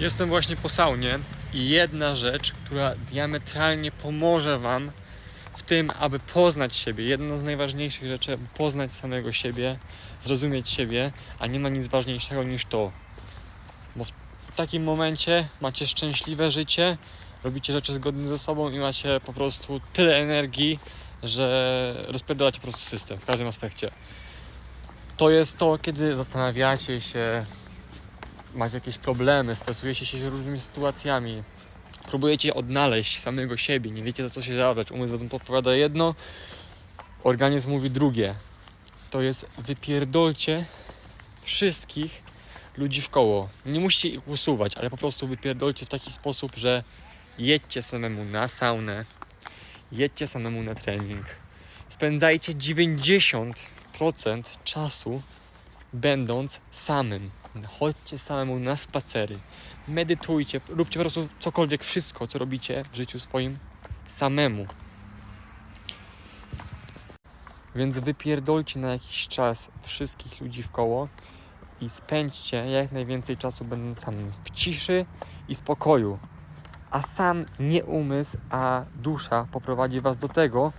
Jestem właśnie po saunie i jedna rzecz, która diametralnie pomoże Wam w tym, aby poznać siebie, jedna z najważniejszych rzeczy, poznać samego siebie, zrozumieć siebie, a nie ma nic ważniejszego niż to. Bo w takim momencie macie szczęśliwe życie, robicie rzeczy zgodne ze sobą i macie po prostu tyle energii, że rozpierdalacie po prostu system w każdym aspekcie. To jest to, kiedy zastanawiacie się, macie jakieś problemy, stresujecie się różnymi sytuacjami, próbujecie odnaleźć samego siebie, nie wiecie za co się zabrać. Umysł wam podpowiada jedno, organizm mówi drugie. To jest wypierdolcie wszystkich ludzi w koło. Nie musicie ich usuwać, ale po prostu wypierdolcie w taki sposób, że jedźcie samemu na saunę, jedźcie samemu na trening. Spędzajcie 90% czasu będąc samym. Chodźcie samemu na spacery, medytujcie, róbcie po prostu cokolwiek, wszystko co robicie w życiu swoim samemu. Więc wypierdolcie na jakiś czas wszystkich ludzi w koło i spędźcie jak najwięcej czasu będąc samym w ciszy i spokoju. A sam nie umysł, a dusza poprowadzi was do tego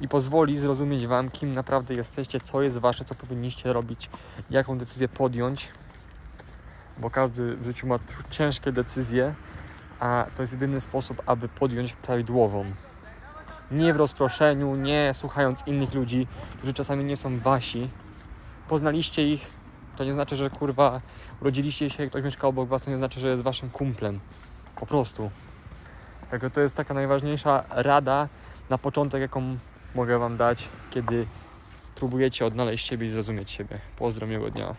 i pozwoli zrozumieć wam, kim naprawdę jesteście, co jest wasze, co powinniście robić, jaką decyzję podjąć. Bo każdy w życiu ma ciężkie decyzje, a to jest jedyny sposób, aby podjąć prawidłową. Nie w rozproszeniu, nie słuchając innych ludzi, którzy czasami nie są wasi. Poznaliście ich, to nie znaczy, że kurwa urodziliście się, ktoś mieszka obok was, to nie znaczy, że jest waszym kumplem. Po prostu. Także to jest taka najważniejsza rada na początek, jaką mogę wam dać, kiedy próbujecie odnaleźć siebie i zrozumieć siebie. Pozdro, miłego dnia.